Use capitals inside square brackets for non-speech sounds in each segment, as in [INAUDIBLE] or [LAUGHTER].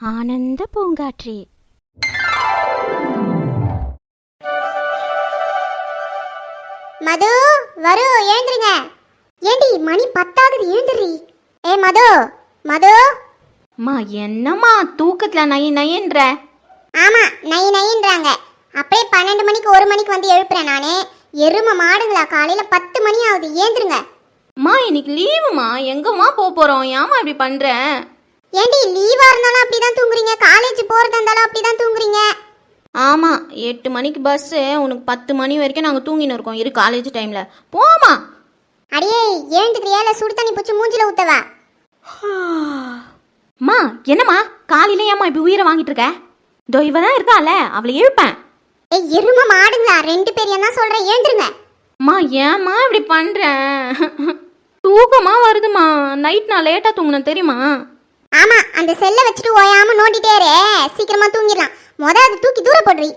ஆனந்த பூங்காற்றி. மது வரு எழுந்துருங்க. ஏண்டி மணி பத்தாகுது எழுந்துடுறி ஏ மது மது. மா என்னம்மா தூக்கத்துல நை நைன்ற? ஆமா நை நைன்றாங்க. அப்படியே பன்னெண்டு மணிக்கு ஒரு மணிக்கு வந்து எழுப்புறேன் நானே. எரும மாடுங்களா காலையில பத்து மணி ஆகுது ஏந்துருங்க மா இன்னைக்கு லீவுமா எங்கம்மா போக போறோம்? ஏமா இப்படி பண்ற? ஏண்டி லீவா இருந்தாலும் அப்படிதான் தூங்குறீங்க? காலேஜ் போறதா இருந்தாலும் அப்படிதான் தூங்குறீங்க? ஆமா எட்டு மணிக்கு பஸ்ஸு உனக்கு பத்து மணி வரைக்கும் நாங்கள் தூங்கின்னு இருக்கோம். இரு காலேஜ் டைம்ல போமா அடியே எழுந்துக்கிறியா இல்ல சுடு தண்ணி பூச்சி மூஞ்சில ஊத்தவா? [SIGHS] மா என்னம்மா? காலையில ஏம்மா இப்படி உயிரை வாங்கிட்டு இருக்க? இதோ இவ தான் இருக்கால அவளை எழுப்பேன். ஏய் எரும மாடுங்களா? ரெண்டு பேரையும் தான் சொல்றேன் எழுந்துருங்க மா ஏம்மா இப்படி பண்ற? [LAUGHS] தூக்கமா வருதுமா? நைட் நான் லேட்டா தூங்கினேன் தெரியுமா? ஆமா அந்த செல்லை வச்சுட்டு ஓயாம நோண்டிட்டே இரு. சீக்கிரமா தூங்கிடலாம். முத அது தூக்கி தூர போடுறி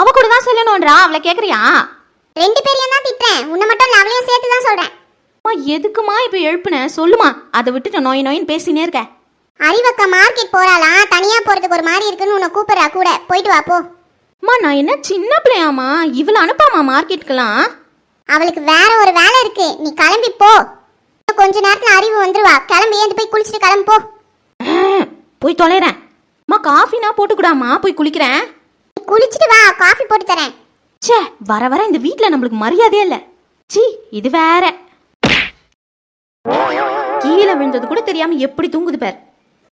அவ கூட தான் சொல்லணும்ன்றா அவளை கேக்குறியா? ரெண்டு பேரையும் தான் திட்டுறேன். உன்னை மட்டும் இல்ல அவளையும் சேர்த்து தான் சொல்றேன். அம்மா எதுக்குமா இப்போ எழுப்புன? சொல்லுமா. அதை விட்டுட்டு நோய் நோயின்னு பேசினே இருக்க. அறிவக்கா மார்க்கெட் போறாளாம் தனியா போறதுக்கு ஒரு மாதிரி இருக்குன்னு உன்னை கூப்பிடுறா கூட. போயிட்டு வா போ. அம்மா நான் என்ன சின்ன பிள்ளையாம்மா? இவளை அனுப்பாமா மார்க்கெட்டுக்கெல்லாம்? அவளுக்கு வேற ஒரு வேலை இருக்கு. நீ கிளம்பி போ. கொஞ்ச நேரத்துல அறிவு வந்துருவா. கிளம்பி ஏந்து போய் குளிச்சுட்டு கிளம்பு போ. போய் தொலைறேன். அம்மா காஃபினா போட்டுக்கூடாமா போய் குளிக்கிறேன். நீ குளிச்சுட்டு வா காஃபி போட்டு தரேன். ச்சே வர வர இந்த வீட்டில் நம்மளுக்கு மரியாதையே இல்லை. சி இது வேற. கீழே விழுந்தது கூட தெரியாம எப்படி தூங்குது பேர்.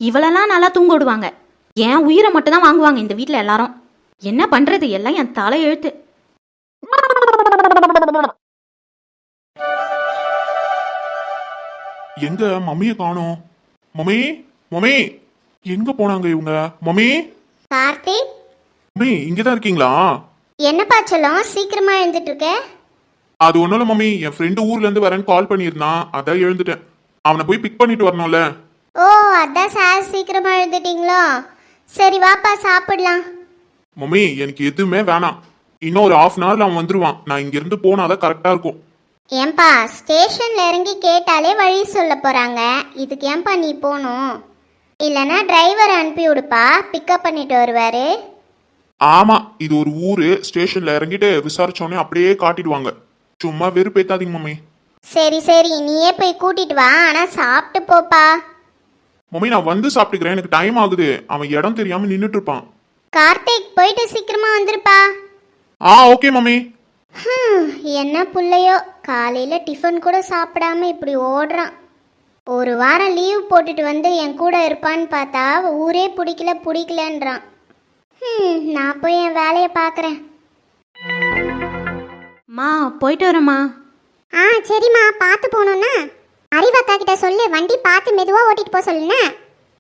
இவளெல்லாம் நல்லா தூங்க விடுவாங்க. என் உயிரை மட்டும் தான் வாங்குவாங்க இந்த வீட்டில் எல்லாரும். என்ன பண்றது? எல்லாம் என் தலை எழுத்து. எங்க மம்மியை காணோம்? Mummy mummy. எங்க போனாங்க இவங்க? மம்மி? கார்த்திக் மம்மி இங்கதான் இருக்கீங்களா? என்னப்பா சொல்லும்? சீக்கிரமா எழுந்துட்டு இருக்க அது ஒண்ணும் இல்ல மம்மி. என் ஃப்ரெண்டு ஊர்ல இருந்து வரேன்னு கால் பண்ணியிருந்தான். அதான் எழுந்துட்டேன். அவனை போய் பிக் பண்ணிட்டு வரணும்ல. ஓ அதான் சார் சீக்கிரமா எழுந்துட்டீங்களோ? சரி வாப்பா சாப்பிடலாம். மம்மி எனக்கு எதுவுமே வேணாம். இன்னும் ஒரு ஹாஃப் அன் ஹவர்ல அவன் வந்துருவான். நான் இங்க இருந்து போனாதான் கரெக்டா இருக்கும். ஏன்பா ஸ்டேஷன்ல இறங்கி கேட்டாலே வழி சொல்ல போறாங்க. இதுக்கு ஏன்பா நீ போகணும்? இல்லைன்னா டிரைவர் அனுப்பி விடுப்பா பிக்கப் பண்ணிட்டு வருவாரு. ஆமா இது ஒரு ஊரு ஸ்டேஷன்ல இறங்கிட்டு விசாரிச்சோடனே அப்படியே காட்டிடுவாங்க. சும்மா வெறுப்பேத்தாதீங்க மம்மி. சரி சரி நீயே போய் கூட்டிட்டு வா ஆனா சாப்பிட்டு போப்பா. மம்மி நான் வந்து சாப்பிட்டுக்கிறேன் எனக்கு டைம் ஆகுது. அவன் இடம் தெரியாம நின்னுட்டு இருப்பான் கார்த்திக் போயிட்டு சீக்கிரமா வந்துருப்பா. ஆ ஓகே மம்மி. ஹம், என்ன புள்ளையோ காலையில டிஃபன் கூட சாப்பிடாம இப்படி ஓடுறான். ஒரு வாரம் லீவ் போட்டுட்டு வந்து என் கூட இருப்பான்னு பார்த்தா ஊரே பிடிக்கல பிடிக்கலன்றான். ஹம், நான் போய் என் வேலையை பார்க்குறேன். மா போயிட்டு வரேம்மா. ஆ சரிம்மா பார்த்து போகணுன்னா அறிவக்கா கிட்ட சொல்லு வண்டி பார்த்து மெதுவாக ஓட்டிட்டு போக சொல்லுண்ணே.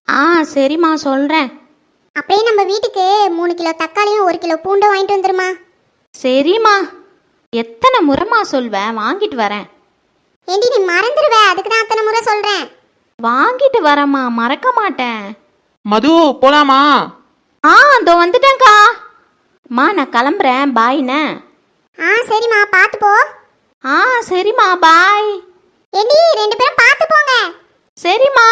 ஆ சரிம்மா சொல்கிறேன் அப்படியே நம்ம வீட்டுக்கு மூணு கிலோ தக்காளியும் ஒரு கிலோ பூண்டும் வாங்கிட்டு வந்துருமா. சரிம்மா. எத்தனை முறைமா சொல்வேன் வாங்கிட்டு வரேன். ஏண்டி நீ மறந்துடுவே அதுக்கு தான் அத்தனை முறை சொல்கிறேன் வாங்கிட்டு வரேம்மா மறக்க மாட்டேன். மது போலாமா? ஆ இதோ வந்துட்டேன்க்கா. அம்மா நான் கிளம்புறேன். பாய்ண்ணே ஆ சரிம்மா பார்த்து போ. ஆ சரிம்மா பாய் ஏண்டி ரெண்டு பேரும் பார்த்து போங்க. சரிம்மா.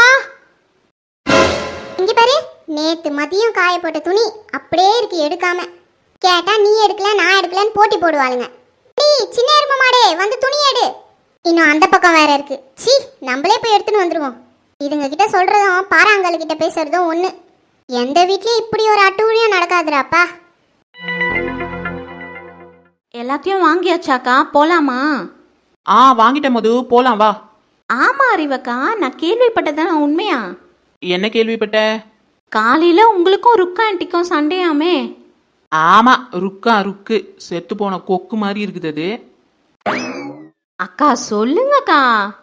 இங்க பாரு நேத்து மதியம் காய போட்ட துணி அப்படியே இருக்கு எடுக்காம. கேட்டா நீ எடுக்கல நான் எடுக்கலன்னு போட்டி போடுவாளுங்க. நீ சின்ன எருமை மாடே வந்து துணி எடு. இன்னும் அந்த பக்கம் வேற இருக்கு. சீ நம்மளே போய் எடுத்துன்னு வந்துருவோம். இதுங்க கிட்ட சொல்றதும் பாறாங்கல் கிட்ட பேசுறதும் ஒண்ணு. எந்த வீட்லயும் இப்படி ஒரு அட்டூழியம் நடக்காதுடாப்பா. எல்லாத்தையும் வாங்கியாச்சாக்கா? போலாமா? ஆ வாங்கிட்டேன் மது. போலாம் வா. ஆமா அறிவக்கா. நான் கேள்விப்பட்டதான உண்மையா? என்ன கேள்விப்பட்ட? காலையில உங்களுக்கும் ருக்கா ஆண்டிக்கும் சண்டையாமே? ஆமா ருக்கா ருக்கு. செத்து போன கொக்கு மாதிரி இருக்குது அது. அக்கா சொல்லுங்கக்கா.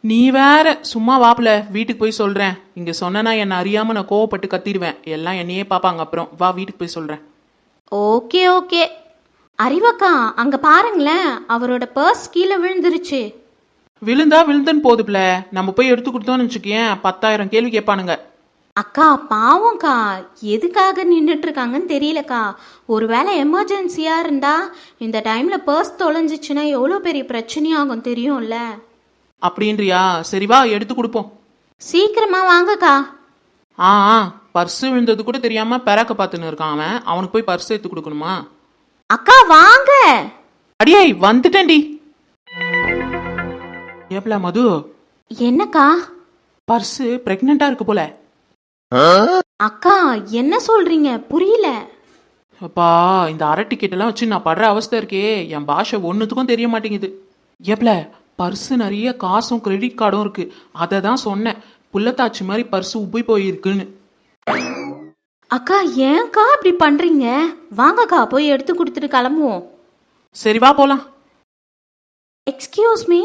நீ வேற சும்மா வாப்புல வீட்டுக்கு போய் சொல்றேன். இங்க சொன்னனா என்ன அறியாம நான் கோவப்பட்டு கத்திடுவேன். எல்லாம் என்னையே பாப்பாங்க அப்புறம். வா வீட்டுக்கு போய் சொல்றேன். Okay okay. அறிவக்கா அங்க பாருங்களேன். அவரோட பர்ஸ் கீழே விழுந்துருச்சு. விழுந்தா விழுந்துன்னு போதுப்ல. நம்ம போய் எடுத்து கொடுத்தோம்னு வச்சுக்கேன் பத்தாயிரம் கேள்வி கேட்பானுங்க. அக்கா பாவம்க்கா எதுக்காக நின்றுட்டு இருக்காங்கன்னு தெரியலக்கா. ஒருவேளை எமர்ஜென்சியா இருந்தா இந்த டைம்ல பர்ஸ் தொலைஞ்சிச்சுன்னா எவ்வளோ பெரிய பிரச்சனையாகும் தெரியும்ல. அப்படின்றியா? சரி வா எடுத்து கொடுப்போம். சீக்கிரமா வாங்கக்கா. ஆ ஆ பர்ஸ் விழுந்தது கூட தெரியாம பெறாக்க பார்த்துன்னு இருக்கான் அவன். அவனுக்கு போய் பர்ஸ் எடுத்து கொடுக்கணுமா? அக்கா வாங்க. அடியே வந்துட்டேன்டி. ஏப்ல மது. என்னக்கா? பர்ஸ் பிரெக்னெண்டா இருக்கு போல. அக்கா என்ன சொல்றீங்க? புரியல. அப்பா இந்த அரை டிக்கெட் எல்லாம் வச்சு நான் படுற அவஸ்தை இருக்கே. என் பாஷை ஒன்றுத்துக்கும் தெரிய மாட்டேங்குது. ஏப்ல பர்ஸ் நிறைய காசும் கிரெடிட் கார்டும் இருக்கு. அதை தான் சொன்னேன். புள்ளத்தாச்சி மாதிரி பர்ஸ் உப்பி போயிருக்குன்னு. அக்கா ஏன்க்கா இப்படி பண்றீங்க? வாங்கக்கா போய் எடுத்து கொடுத்துட்டு கிளம்புவோம். சரி வா போலாம். எக்ஸ்கியூஸ் மீ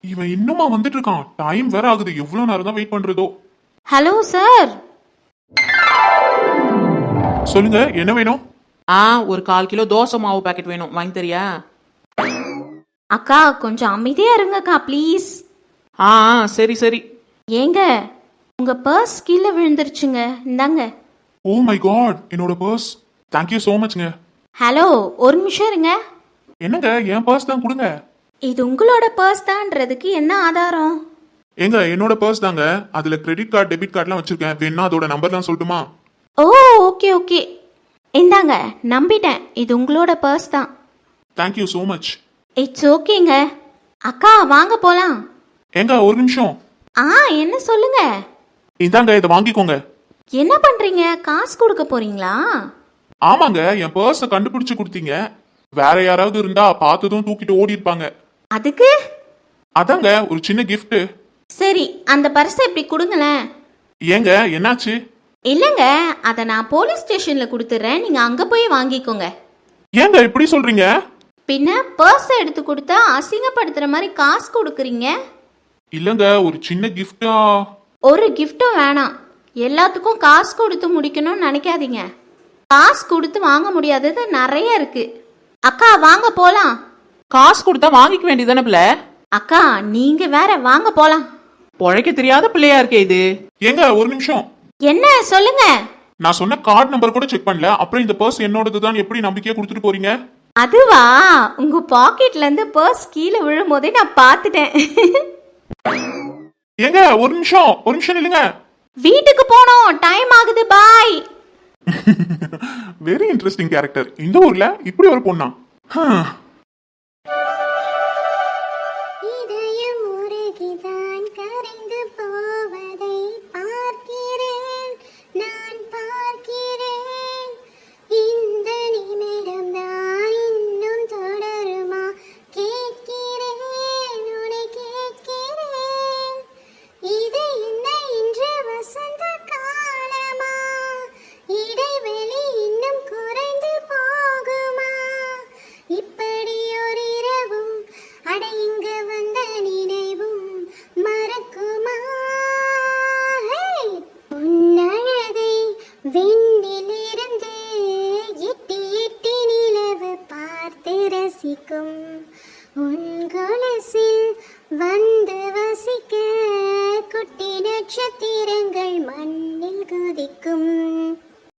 இவன் இன்னுமா வந்துட்டு இருக்கான். டைம் வேற ஆகுது. எவ்வளவு நேரம் தான் வெயிட் பண்றதோ. ஹலோ சார் சொல்லுங்க என்ன வேணும்? ஆ ஒரு கால் கிலோ தோசை மாவு பாக்கெட் வேணும். வாங்கி தரியா? அக்கா கொஞ்சம் அமைதியா இருங்கக்கா ப்ளீஸ் ஆ ஆ, சரி சரி. ஏங்க உங்க பர்ஸ் கீழே விழுந்துருச்சுங்க. இந்தாங்க. ஓ மை காட் என்னோட பர்ஸ் தேங்க்யூ ஸோ மச்ங்க ஹலோ ஒரு நிமிஷம் இருங்க. என்னங்க என் பர்ஸ் தான் கொடுங்க. இது உங்களோட பர்ஸ் தான்றதுக்கு என்ன ஆதாரம்? ஏங்க என்னோட பர்ஸ் தாங்க. அதுல கிரெடிட் கார்டு டெபிட் கார்டுலாம் வச்சிருக்கேன். வேணா அதோட நம்பர்லாம் சொல்லட்டுமா? ஓ ஓகே ஓகே இந்தாங்க நம்பிட்டேன். இது உங்களோட பர்ஸ் தான். தேங்க்யூ ஸோ மச் இட்ஸ் ஓகேங்க அக்கா வாங்க போலாம். ஏங்க ஒரு நிமிஷம். ஆ என்ன சொல்லுங்க? இந்தாங்க இதை வாங்கிக்கோங்க. என்ன பண்றீங்க? காசு கொடுக்க போறீங்களா? ஆமாங்க என் பர்ஸை கண்டுபிடிச்சு கொடுத்தீங்க. வேற யாராவது இருந்தா பார்த்ததும் தூக்கிட்டு ஓடி இருப்பாங்க அதுக்கு? அதாங்க ஒரு சின்ன gift. சரி அந்த பர்ஸை இப்படி கொடுங்களேன் ஏங்க என்னாச்சு? இல்லைங்க அதை நான் போலீஸ் ஸ்டேஷன்ல கொடுத்துட்றேன் நீங்க அங்க போய் வாங்கிக்கோங்க. ஏங்க இப்படி சொல்றீங்க? பின்ன பர்ஸை எடுத்து கொடுத்தா அசிங்கப்படுத்துற மாதிரி காசு கொடுக்குறீங்க? இல்லங்க ஒரு சின்ன கிஃப்டா ஒரு கிஃப்ட்டும் வேணாம். எல்லாத்துக்கும் காசு கொடுத்து முடிக்கணும்னு நினைக்காதீங்க. காசு கொடுத்து வாங்க முடியாதது நிறைய இருக்கு. அக்கா வாங்க போலாம். காசு கொடுத்தா வாங்கிக்க வேண்டியதானே பிள்ளை? அக்கா நீங்க வேற வாங்க போலாம். பொழைக்க தெரியாத பிள்ளையா இருக்கே இது. ஏங்க ஒரு நிமிஷம். என்ன? சொல்லுங்க. நான் சொன்ன கார்டு நம்பர் கூட செக் பண்ணல. அப்புறம் இந்த பர்ஸ் என்னோடது தான் எப்படி நம்பிக்கையா கொடுத்துட்டு போறீங்க? அதுவா? உங்க பாக்கெட்ல இருந்து பர்ஸ் கீழே விழும் போதே நான் பார்த்துட்டேன். ஏங்க ஒரு நிமிஷம். ஒரு நிமிஷம் இல்லைங்க வீட்டுக்கு போனோம். டைம் ஆகுது. பாய் வெரி இன்ட்ரெஸ்டிங் கேரக்டர் இந்த ஊர்ல இப்படி ஒரு பொண்ணா? விண்ணிலிருந்து எட்டி எட்டி நிலவு பார்த்து ரசிக்கும். உன் கொலசில் வந்து